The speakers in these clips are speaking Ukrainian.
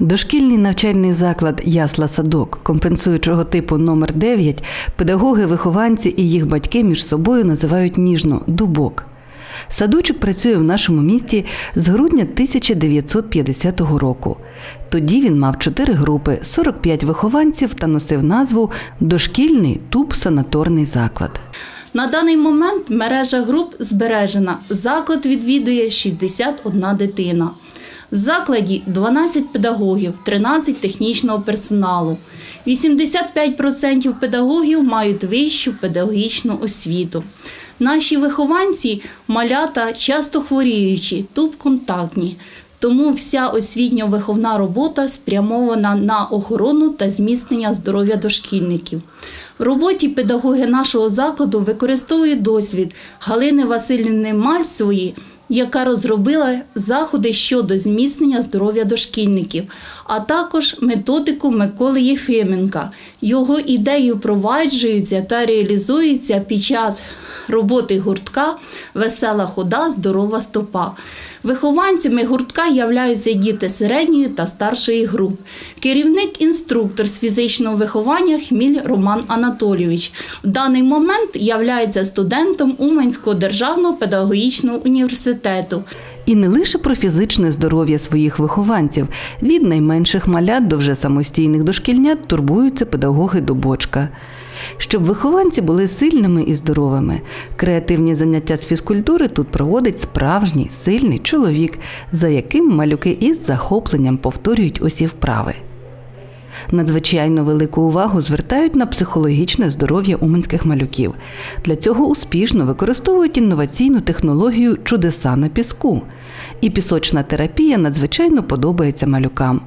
Дошкільний навчальний заклад Ясла Садок, компенсуючого типу номер 9 педагоги, вихованці і їх батьки між собою називають ніжно дубок. Садочок працює в нашому місті з грудня 1950 року. Тоді він мав чотири групи, 45 вихованців та носив назву Дошкільний туб-санаторний заклад. На даний момент мережа груп збережена. Заклад відвідує 61 дитина. В закладі 12 педагогів, 13 технічного персоналу. 85% педагогів мають вищу педагогічну освіту. Наші вихованці малята часто хворіючі, тубконтактні. Тому вся освітньо-виховна робота спрямована на охорону та зміцнення здоров'я дошкільників. В роботі педагоги нашого закладу використовують досвід Галини Васильівни Мальцевої, яка розробила заходи щодо зміцнення здоров'я дошкільників, а також методику Миколи Єфименка. Його ідеї впроваджуються та реалізуються під час роботи гуртка Весела хода, здорова стопа. Вихованцями гуртка являються діти середньої та старшої груп. Керівник-інструктор з фізичного виховання Хміль Роман Анатолійович. В даний момент являється студентом Уманського державного педагогічного університету. І не лише про фізичне здоров'я своїх вихованців. Від найменших малят до вже самостійних дошкільнят турбуються педагоги Дубочка. Щоб вихованці були сильними і здоровими. Креативні заняття з фізкультури тут проводить справжній сильний чоловік, за яким малюки із захопленням повторюють усі вправи. Надзвичайно велику увагу звертають на психологічне здоров'я уманських малюків. Для цього успішно використовують інноваційну технологію чудеса на піску. І пісочна терапія надзвичайно подобається малюкам.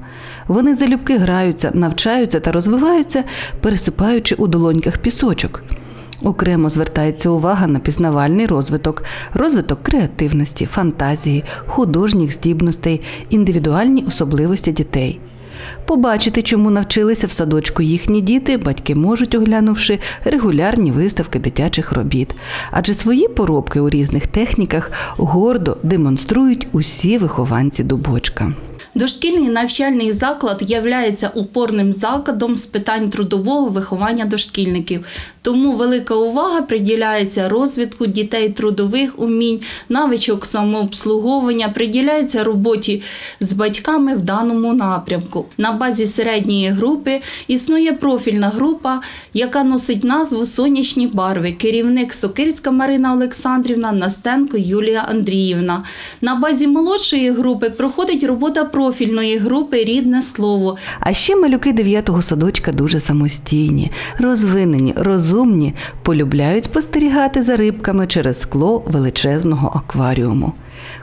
Вони залюбки граються, навчаються та розвиваються, пересипаючи у долоньках пісочок. Окремо звертається увага на пізнавальний розвиток, розвиток креативності, фантазії, художніх здібностей, індивідуальні особливості дітей. Побачити, чому навчилися в садочку їхні діти, батьки можуть, оглянувши регулярні виставки дитячих робіт, адже свої поробки у різних техніках гордо демонструють усі вихованці дубочка. Дошкільний навчальний заклад являється упорним закладом з питань трудового виховання дошкільників. Тому велика увага приділяється розвитку дітей трудових умінь, навичок самообслуговування, приділяється роботі з батьками в даному напрямку. На базі середньої групи існує профільна група, яка носить назву Сонячні барви. Керівник Сокирська Марина Олександрівна, Настенко Юлія Андріївна. На базі молодшої групи проходить робота профільної групи Рідне слово. А ще малюки 9-го садочка дуже самостійні, розвинені, розумні, полюбляють спостерігати за рибками через скло величезного акваріуму.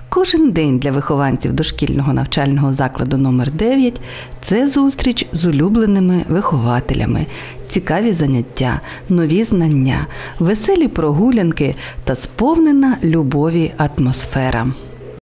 Кожен день для вихованців дошкільного навчального закладу номер 9 це зустріч з улюбленими вихователями, цікаві заняття, нові знання, веселі прогулянки та сповнена любові атмосфера.